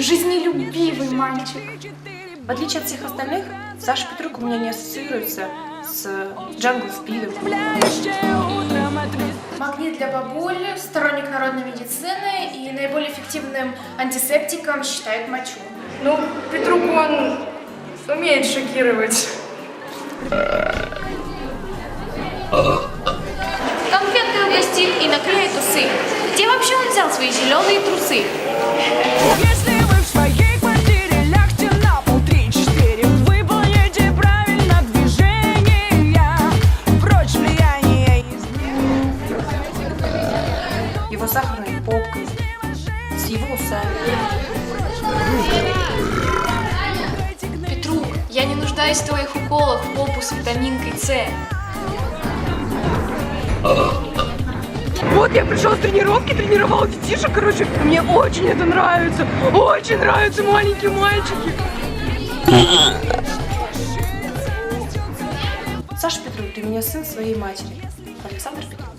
жизнелюбивый мальчик. В отличие от всех остальных, Саша Петрук у меня не ассоциируется с Джангл Спидом. Магнит для бабуль, сторонник народной медицины и наиболее эффективным антисептиком считают мочу. Ну, Петрук, он умеет шокировать. Конфеткой угостить и наклеить усы. Где вообще он взял свои зеленые трусы? Его сахарной попкой, с его усами. Петрук, я не нуждаюсь в твоих уколах в попу с витаминкой С. Вот я пришел с тренировки, тренировал детишек, короче, мне очень это нравится, очень нравятся маленькие мальчики. Саша Петрук, ты меня сын своей матери. Александр Петрук.